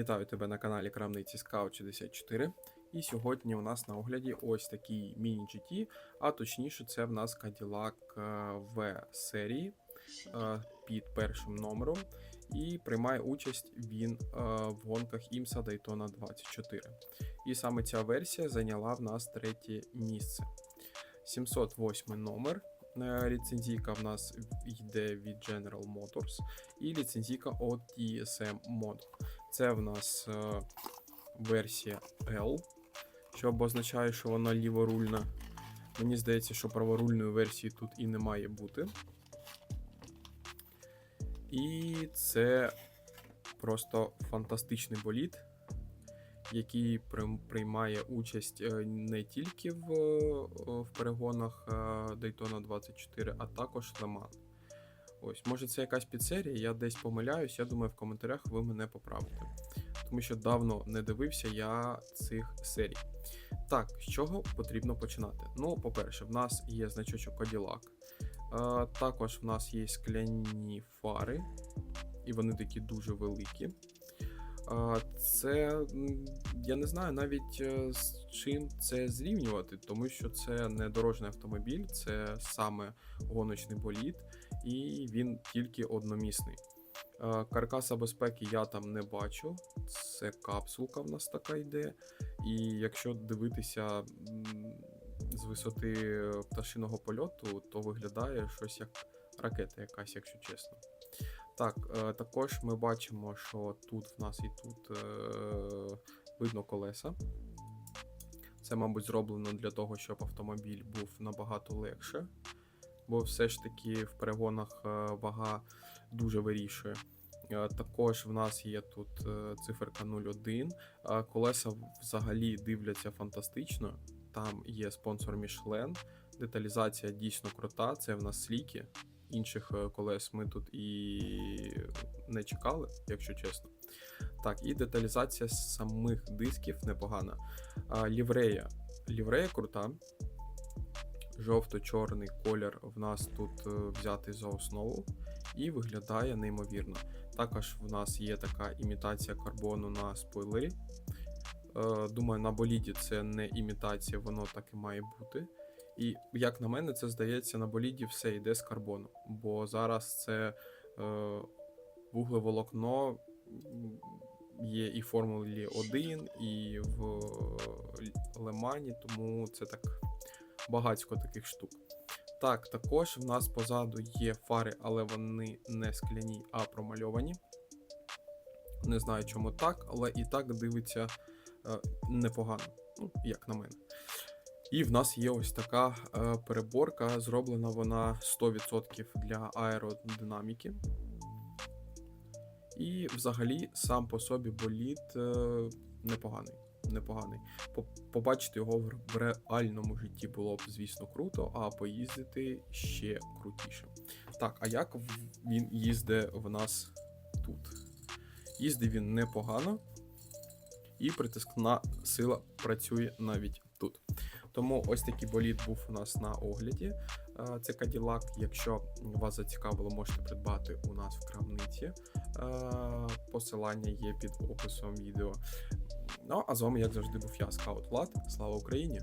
Вітаю тебе на каналі Крамниці Scout 64. І сьогодні у нас на огляді ось такий міні-GT, а точніше, це в нас Cadillac е, V серії е, під першим номером. І приймає участь він е, в гонках IMSA Daytona 24. І саме ця версія зайняла в нас третє місце. 708 номер. Е, Ліцензійка в нас йде від General Motors і ліцензійка від TSM Mod. Це в нас е, версія L, що означає, що вона ліворульна. Мені здається, що праворульної версії тут і не має бути. І це просто фантастичний болід, який приймає участь е, не тільки в, е, в перегонах е, Daytona 24, а також Mans. Ось, може, це якась підсерія, я десь помиляюсь. Я думаю, в коментарях ви мене поправите. Тому що давно не дивився я цих серій. Так, з чого потрібно починати? Ну, по-перше, в нас є значочок Cadillac. Також в нас є скляні фари, і вони такі дуже великі. Е, Це я не знаю навіть е, з чим це зрівнювати, тому що це не дорожній автомобіль, це саме гоночний болід, і він тільки одномісний. Е, Каркаса безпеки я там не бачу. Це капсулка в нас така йде. І якщо дивитися з висоти пташиного польоту, то виглядає щось як ракета якась, якщо чесно. Так, е, також ми бачимо, що тут в нас і тут е, видно колеса. Це, мабуть, зроблено для того, щоб автомобіль був набагато легше, бо все ж таки в перегонах е, вага дуже вирішує. Також в нас є тут циферка 0,1. Е, Колеса взагалі дивляться фантастично. Там є спонсор Michelin. Деталізація дійсно крута. Це в нас сліки. Інших е, колес ми тут і не чекали, якщо чесно. Так, і деталізація самих дисків непогана. Ліврея. Ліврея крута. Жовто-чорний колір в нас тут е, взятий за основу і виглядає неймовірно. Також в нас є така імітація карбону на спойлері. Думаю, на боліді це не імітація, воно так і має бути. І як на мене, це здається, на боліді все йде з карбону. Бо зараз це е, вуглеволокно є і Формулі 1, і в Лемані, тому це так багатько таких штук. Так, також в нас позаду є фари, але вони не скляні, а промальовані. Не знаю, чому так, але і так дивиться е, непогано, ну, як на мене. І в нас є ось така е, переборка, зроблена вона 100% для аеродинаміки. І взагалі сам по собі болід е, непоганий. непоганий. Побачити його в реальному житті було б, звісно, круто, а поїздити ще крутіше. Так, а як він їздить в нас тут? Їздить він непогано, і притискна сила працює навіть. Тому ось такий болід був у нас на огляді. Е, Це Cadillac. Якщо вас зацікавило, можете придбати у нас в крамниці. Е, Посилання є під описом відео. Ну а з вами, як завжди, був я, Скаут Влад. Слава Україні!